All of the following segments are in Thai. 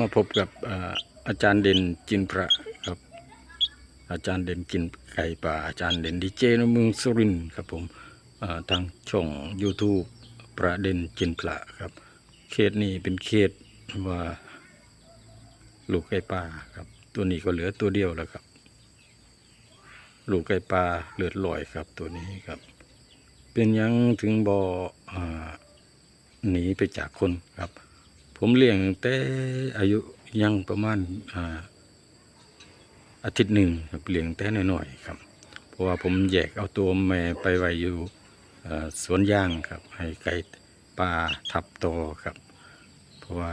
มาพบกับอาจารย์เด่นจินประครับ อาจารย์เด่นกินไก่ป่าอาจารย์เด่นดีเจในเมืองสุรินทร์ครับผมทางช่อง YouTube ประเด็นจินพระครับ เขตนี้เป็นเขตว่าลูกไก่ป่าครับ ตัวนี้ก็เหลือตัวเดียวแล้วครับ ลูกไก่ป่าเลือดลอยครับตัวนี้ครับ เป็นยังถึงบออ่หนีไปจากคนครับ ผมเลี้ยงแต่อายุยังประมาณอ่าอาทิตย์หนึ่งครับเลี้ยงแต่น้อยๆครับ เพราะว่าผมแยกเอาตัวแม่ไปไว้อยู่สวนยางครับ ให้ไก่ป่าทับโตครับ เพราะว่า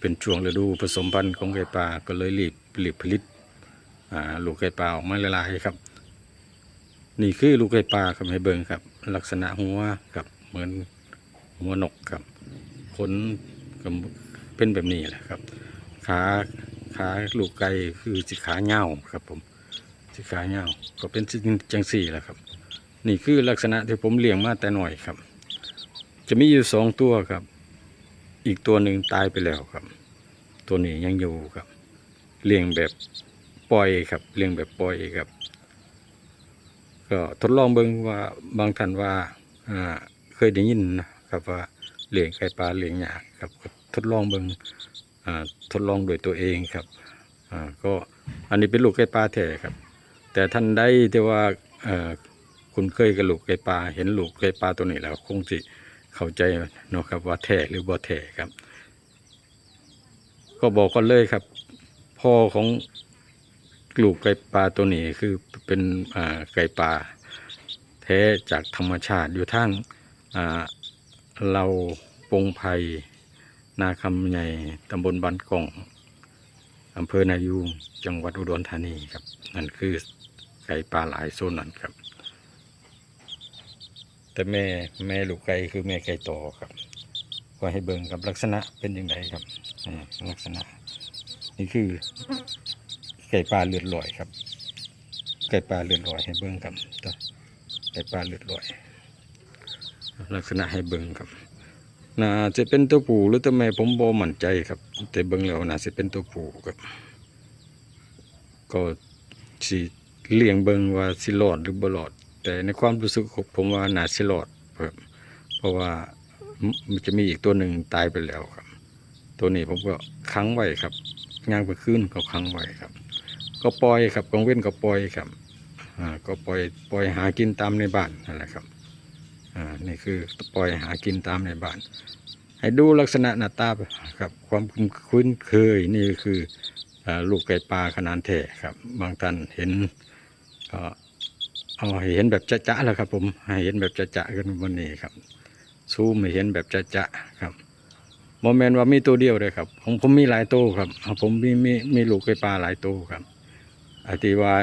เป็นช่วงฤดูผสมพันธุ์ของไก่ป่าก็เลยรีบรีบผลิตลูกไก่ป่าออกมาละลายครับ นี่คือลูกไก่ป่าครับให้เบิ่งครับ ลักษณะหัวครับเหมือนหัวนกครับขน ก็เป็นแบบนี้แหละครับ ขาขาลูกไก่คือสิขาเงาครับผมสิขาเงาก็เป็นจังสี่แหละครับ นี่คือลักษณะที่ผมเลี้ยงมาแต่หน่อยครับ จะมีอยู่สองตัวครับ อีกตัวหนึ่งตายไปแล้วครับ ตัวนี้ยังอยู่ครับ เลี้ยงแบบปล่อยครับ เลี้ยงแบบปล่อยครับ ก็ทดลองเบิ่งว่าบางท่านว่าอ่าเคยได้ยินนะครับว่า เลี้ยงไก่ปลาเลี้ยงหยากครับทดลองเบิงทดลองโดยตัวเองครับก็อันนี้เป็นลูกไก่ปลาแท้ครับ แต่ท่านใดที่ว่าคุณเคยกับลูกไก่ปลาเห็นลูกไก่ปลาตัวนี้แล้วคงสิเข้าใจเนาะครับว่าแท้หรือบ่แท้ครับ ก็บอกกันเลยครับ พ่อของลูกไก่ปลาตัวนี้คือเป็นไก่ปลาแท้จากธรรมชาติอยู่ทั้งอ่า เราปงไพนาคำใหญ่ตำบลบันกล่องอำเภอนายูงจังหวัดอุดรธานีครับ นั่นคือไก่ปลาหลายโซนนั้นครับ แต่แม่แม่ลูกไก่คือแม่ไก่โตครับก็ให้เบิ่งกับลักษณะเป็นยังไงครับลักษณะ นี่คือไก่ปลาเลือดลอยครับ ไก่ปลาเลือดลอยให้เบิ้งครับตัวไก่ปลาเลือดลอย ลักษณะให้เบิ้งครับน่าจะเป็นตัวผู้หรือตัวแม่ผมบ่มั่นใจครับ แต่เบิ้งแล้วน่าจะเป็นตัวผู้ครับ ก็สิเลี้ยงเบิ้งว่าสิรอดหรือบ่รอด แต่ในความรู้สึกของผมว่าน่าสิรอดครับเพราะว่ามันจะมีอีกตัวหนึ่งตายไปแล้วครับ ตัวนี้ผมก็ค้างไว้ครับย่างไปขึ้นก็ค้างไว้ครับ ก็ปล่อยครับกองเว้นก็ปล่อยครับอ่าก็ปล่อยปล่อยหากินตามในบ้านนั่นแหละครับ อ่านี่คือปล่อยหากินตามในบ้าน ให้ดูลักษณะหน้าตาครับความคุ้นเคยนี่คืออลูกไก่ปลาขนาดแท้ครับ บางท่านเห็นก็เอาเห็นแบบจะๆแล้วครับ ผมให้เห็นแบบจะๆกันวันนี้ครับซูมให้เห็นแบบจะๆครับโมเมนต์ว่ามีตัวเดียวเลยครับของผมมีหลายตัวครับของผมมีมีมีลูกไก่ปลาหลายตัวครับอาที่ว่า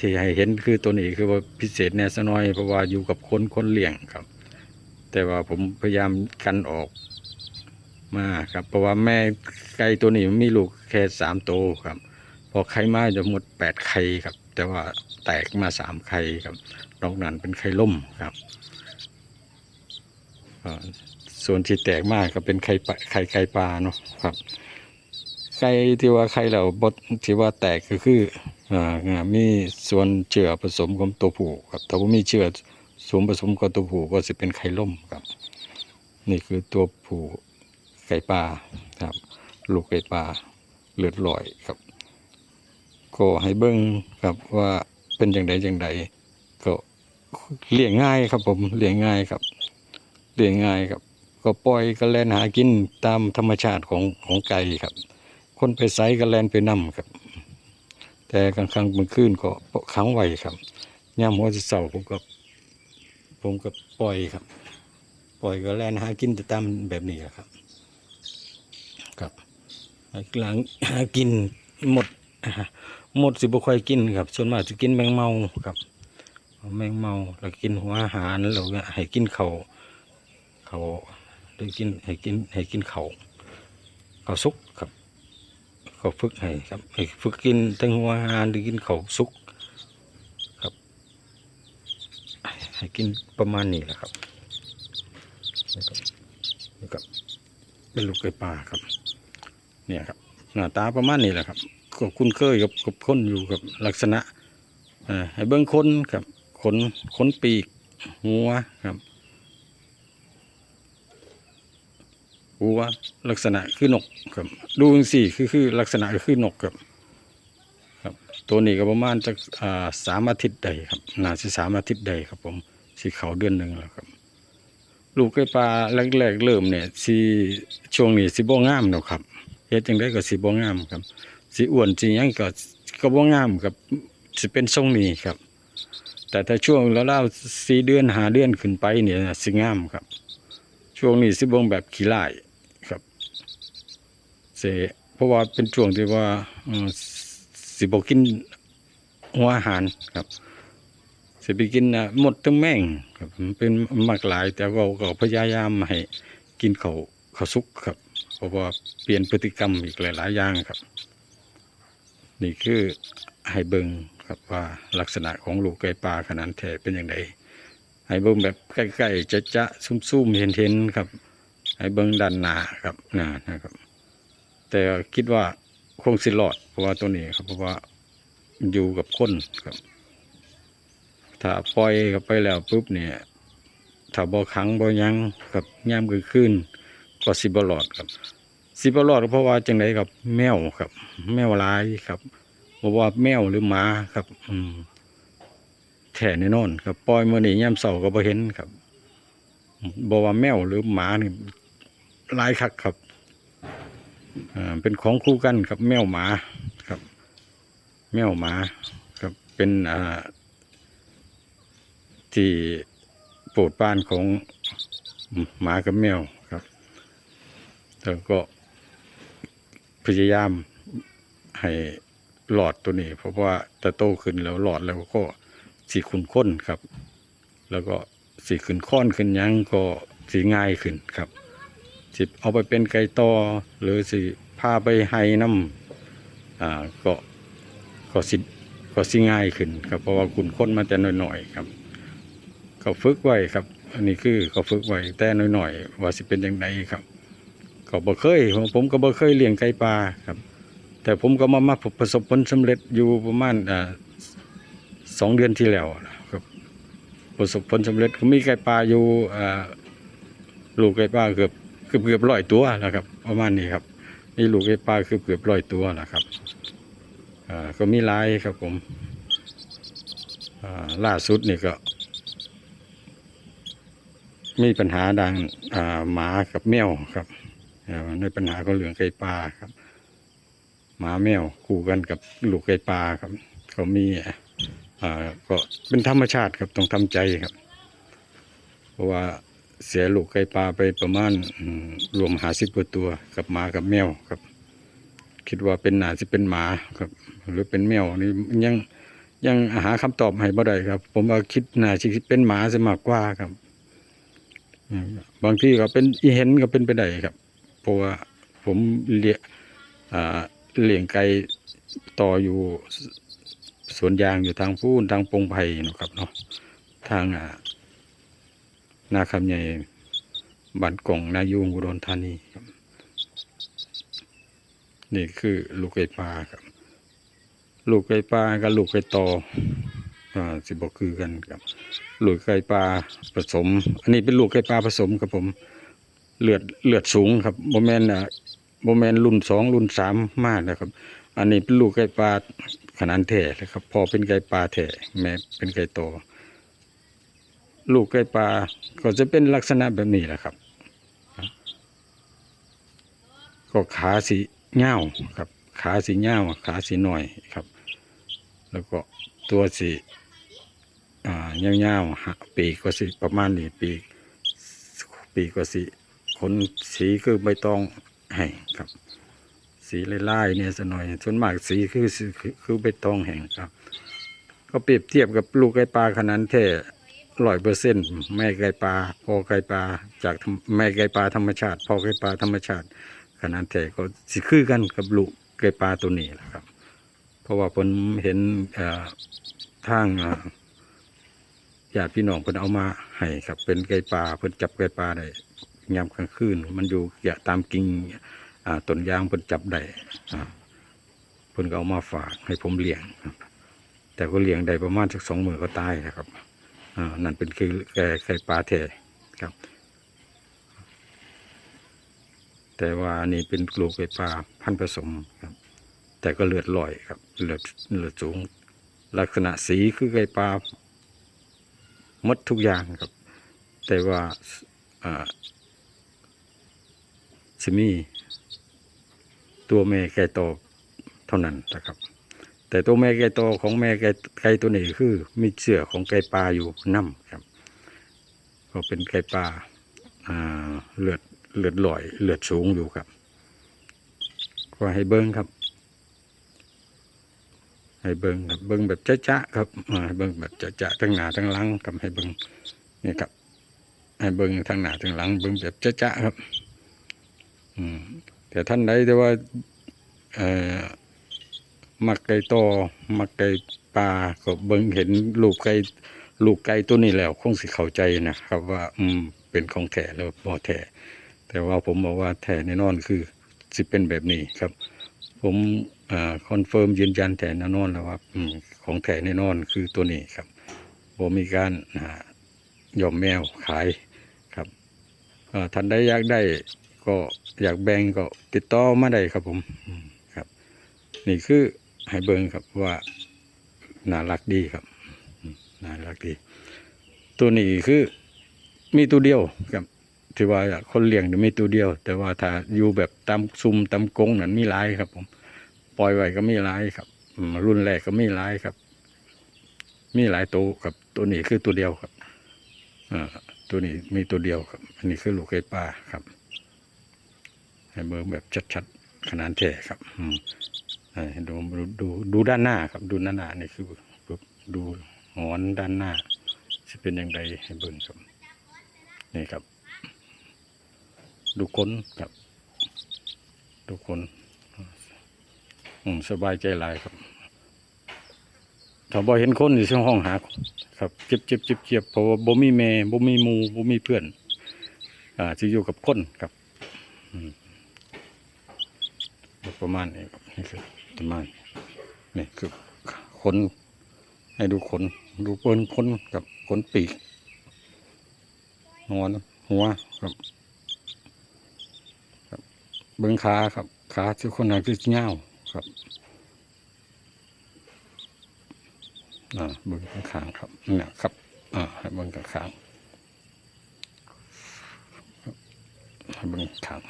ที่ให้เห็นคือตัวนี้คือว่าพิเศษแน่สกหน้อยเพราะว่าอยู่กับคนคนเลี้ยงครับ แต่ว่าผมพยายามกันออกมาครับ เพราะว่าแม่ไก่ตัวนี้มีลูกแค่สามตัวครับ พอไข่มาจะหมดแปดไข่ครับ แต่ว่าแตกมาสามไข่ครับนอกนั้นเป็นไข่ล่มครับส่วนที่แตกมากก็เป็นไข่ปลาไข่ไข่ปลาเนาะครับไข่ที่ว่าไข่เราบดที่ว่าแตกก็คือ อ่ามีส่วนเชื้อผสมของตัวผู้ครับถ้าว่ามีเชื้อส่วนผสมกับตัวผู้ก็จะเป็นไข่ล่มครับ นี่คือตัวผู้ไก่ปลาครับ ลูกไก่ปลาเลือดลอยครับ ก็ให้เบิ้งครับว่าเป็นอย่างใดอย่างใดก็เลี้ยงง่ายครับผมเลี้ยงง่ายครับเลี้ยงง่ายครับ ก็ปล่อยก็แล่นหากินตามธรรมชาติของของไก่ครับ คนไปไซก็แล่นไปนํครับ แต่กลางค่ำกลางคืนก็ขังไว้ครับย่ามหัวจะเสาผมก็ผมก็ปล่อยครับ ปล่อยก็แล่นหากินแต่ตามแบบนี้แหละครับ ครับหลังหากินหมดหมดสิบุค่อยกินครับส่วนมากจะกินแมงเมาครับแมงเมาแล้วกินหัวอาหารแล้วก็ให้กินเขาเขาได้กินให้กินให้กินเขาเขาวสุ กครับเขาฝึกให้ครับให้ฝึกกินตั้งหัวอาหารได้กินเขาวสุกครับ ให้กินประมาณนี้แหละครับนี่ครับนี่ครับเป็นลูกไก่ป่าครับ เนี่ยครับหน้าตาประมาณนี้แหละครับก็คุ้นเคยกับกับคนอยู่กับลักษณะเอ่อให้เบิ้งคนครับขนขนปีกหัวครับ หัวลักษณะคือนกครับ ดูสี่คือคือลักษณะคือนกครับครับ ตัวนี้ก็ประมาณจะอ่าสามอาทิตย์ใดครับน่าสิสามอาทิตย์ใดครับ ผมสีเขาเดือนหนึ่งแล้วครับ ลูกไก่ปลาแรกๆเริ่มเนี่ยสิช่วงนี้สิบ่งามเนาะครับเฮ็ดจังไดก็สิบ่งามครับสิอ้วนสิหยังก็ก็บ่งามครับสิเป็นทรงนี้ครับ แต่ถ้าช่วงแล้ววๆสี่เดือนหาเดือนขึ้นไปเนี่ยสิงามครับ ช่วงนี้สิบ่งแบบขี้ไลายครับ เสเพราะว่าเป็นช่วงที่ว่าสิบกินหัวอาหารครับสิไปกินนะหมดทั้งแม่งครับเป็นมากหลาย แต่ว่าก็พยายามให้กินเขาวเขาวสุกครับ เพราะว่าเปลี่ยนพฤติกรรมอีกหลาย ๆ อย่างครับ นี่คือให้เบิงครับว่าลักษณะของลูกไก่ปลาขนาดแท้เป็นอย่างไรให้เบิงแบบใกล้ๆจะจะซุ่มๆเห็นๆครับให้เบิงด้านหน้าครับหน้านะครับ แต่คิดว่าคงสิรอด เพราะว่าตัวนี้ครับเพราะว่าอยู่กับคนครับ ถ้าปล่อยเข้าไปแล้วปุ๊บเนี่ยถ้าบ่ขังบ่หยังกับย่ามกลางคืนก็สิบ่รอดครับ สิบ่รอดเพราะว่าจังไดครับแมวครับ แมวหลายครับบ่ว่าแมวหรือหมาครับ อืมแท้แน่นอนครับปล่อยมื้อนี้ยามเช้าก็บ่เห็นครับบ่ว่าแมวหรือหมานี่หลายคักครับ เป็นของคู่กันครับแมวหมาครับ แมวหมาครับเป็นอ่าที่โปรดปรานของหมากับแมวครับแล้วก็พยายามให้หลอดตัวนี้ เพราะว่าจะโตขึ้นแล้วหลอดแล้วก็สีขุนข้นครับ แล้วก็สีขึ้นค้อนขึ้นหยังก็สีง่ายขึ้นครับ สิเอาไปเป็นไก่ตอหรือสิพาไปให้น้ำอ่าก็ก็สิก็สิง่ายขึ้นครับเพราะว่าขุนข้นมาแต่น้อยๆครับเขาฝึกไว้ครับ อันนี้คือเขาฝึกไว้แต่หน่อยๆว่าสิเป็นยังไงครับ ก็บ่เคยผมก็บ่เคยเลี้ยงไก่ปลาครับ แต่ผมก็มามาประสบผลสำเร็จอยู่ประมาณอ่าสองเดือนที่แล้วครับประสบผลสำเร็จก็มีไก่ปลาอยู่อ่าลูกไก่ปลาเกือบ เกือบเกือบร้อยตัวนะครับ ประมาณนี้ครับ นี่ลูกไก่ปลาคือเกือบร้อยตัวนะครับอ่าก็มีลายครับผมอ่าล่าสุดนี่ก็ มีปัญหาดังอ่าหมากับแมวครับอ่าในปัญหาของเรื่องไก่ปลาครับหมาแมวคู่กันกับลูกไก่ปลาครับ เขามีอ่าก็เป็นธรรมชาติครับต้องทำใจครับ เพราะว่า เสียลูกไก่ปลาไปประมาณรวมหาสิบกว่าตัวกับหมากับแมวครับ คิดว่าเป็นหนาจะเป็นหมาครับ หรือเป็นแมวนี่ยังยังหาคำตอบให้บ่ได้ครับ ผมว่าคิดหน่าจะเป็นหมาจะมากกว่าครับบางทีก็เป็นอีเห็นก็เป็นไปได้ครับเพราะว่าผมเลี้ยเลี้ยงไก่ต่ออยู่สวนยางอยู่ทางพูนทางปงไผ่เนาะครับเนาะทางอ่า นาคำใหญ่บ้านกล่องนายูงอุดรธานีครับ นี่คือลูกไก่ปลาครับ ลูกไก่ปลากับลูกไก่ต่ออ่าสิบอกคือกันครับ ลูกไก่ปลาผสม อันนี้เป็นลูกไก่ปลาผสมครับผม เลือดเลือดสูงครับโมแมนอะโมแมนรุ่นสองรุ่นสามมากนะครับ อันนี้เป็นลูกไก่ปลาขนาดแท้เลยครับ พอเป็นไก่ปลาแท้แม่เป็นไก่โต ลูกไก่ปลาก็จะเป็นลักษณะแบบนี้แหละครับ ก็ขาสีเง่าครับ ขาสีเง่าขาสีหน่อยครับ แล้วก็ตัวสีอ่าๆปีกก็สิประมาณนี้ปีกปีกก็สิขนสีคือใบตองแห้งครับ สีไลายๆเนี่ยสหน่อยส่วนมากสีคือคือคือคือใบตองแห้งครับ ก็เปรียบเทียบกับลูกไก่ปลาขนาดแท้ ร้อยเปอร์เซ็นต์แม่ไก่ปลาพ่อไก่ปลาจากแม่ไก่ปลาธรรมชาติพ่อไก่ปลาธรรมชาติ ขนาดแท้ก็สิคือกันกับลูกไก่ปลาตัวนี้แหละครับ เพราะว่าผมเห็นทางญาติพี่น้องเพิ่นเอามาให้ครับ เป็นไก่ปลาเพิ่นจับไก่ปลาได้ยามกลางคืนมันอยู่อย่าตามกิ่งต้นยางเพิ่นจับได้อ่าเพิ่นก็เอามาฝากให้ผมเลี้ยงครับแต่ก็เลี้ยงได้ประมาณสักสองหมือก็ตายนะครับ อ่านั่นเป็นคือแก่ไข่ปลาแท้ครับ แต่ว่านี่เป็นลูกไก่ปลาพันผสมครับ แต่ก็เลือดลอยครับ เลือดเลือดสูง ลักษณะสีคือไก่ปลาหมดทุกอย่างครับ แต่ว่าอ่าสิมีตัวแม่ไก่โตเท่านั้นนะครับ แต่ตัวแม่ไก่โตของแม่ไก่ไก่ตัวนี้คือมีเสือของไก่ปลาอยู่น้ำครับ ก็เป็นไก่ปลาอ่าเลือดเลือดลอยเลือดสูงอยู่ครับก็ให้เบิ้งครับ ให้เบิ้งครับเบิ้งแบบจ๊ะๆครับให้เบิ้งแบบจ๊ะๆทั้งหน้าทั้งหลังกับให้เบิ้งนี่ครับให้เบิ้งทั้งหน้าทั้งหลังเบิ้งแบบจ๊ะๆครับ อืมแต่ท่านใดแต่ว่าเอ่อ มักไก่โตมักไก่ปลาก็เบิ้งเห็นลูกไก่ลูกไก่ตัวนี้แล้วคงสิเข้าใจนะครับ ว่าอืมเป็นของแท้แล้วบ่แท้แต่ว่าผมบอกว่าแท้แน่นอนคือสิเป็นแบบนี้ครับ ผมอ่าคอนเฟิร์มยืนยันแท้แน่นอนแล้วว่าอืมของแท้แน่นอนคือตัวนี้ครับบ่มีการอ่ายอมแมวขายครับท่านใดอยากได้ก็อยากแบ่งก็ติดต่อมาได้ครับผมอืมครับ นี่คือ ให้เบิ่งครับว่าน่ารักดีครับน่ารักดี ตัวนี้คือมีตัวเดียวครับที่ว่าคนเลี้ยงมีตัวเดียว แต่ว่าถ้าอยู่แบบตามซุมตามกงนั้นมีหลายครับ ผม ปล่อยไว้ก็มีหลายครับรุ่นแรกก็มีหลายครับ มีหลายตัวครับ ตัวนี้คือตัวเดียวครับอตัวนี้มีตัวเดียวครับ อันนี้คือลูกไก่ปลาครับ ให้เบิ่งแบบชัดๆขนาดแท้ครับอืม ดูดูดูดูด้านหน้าครับดูด้านหน้านี่คือดูหอนด้านหน้าจะเป็นอย่างไรให้เบิ่งครับนี่ครับ ดูคนครับดูคนอืมสบายใจหลายครับถ้าบ่เห็นคนอยู่ช่องห้องหาครับเจ็บเจ็บเจ็บเจ็บเพราะว่าบ่มีแม่บ่มีมูบ่มีเพื่อน อ่าจะอยู่กับคนครับประมาณนี้ครับนี่คือ ประมาณนี่คือขนให้ดูขนดูเปิ้นขนกับขนปีกงอนหัวครับครับเบิ้องขาครับขาที่คนหนักที่เงาวครับอ่าเบิ้องขางครับเนี่ยครับอ่าให้เบิ้งขางๆครับให้เบิ้งขาง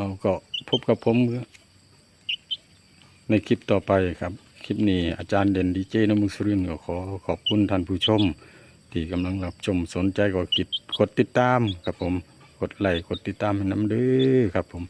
เอาก็พบกับผมในคลิปต่อไปครับ คลิปนี้อาจารย์เด่นดีเจนมุสรินทร์ก็ขอขอบคุณท่านผู้ชม ที่กำลังรับชมสนใจก็กดกดติดตามครับผม กดไลค์กดติดตามให้น้ำเด้อครับผม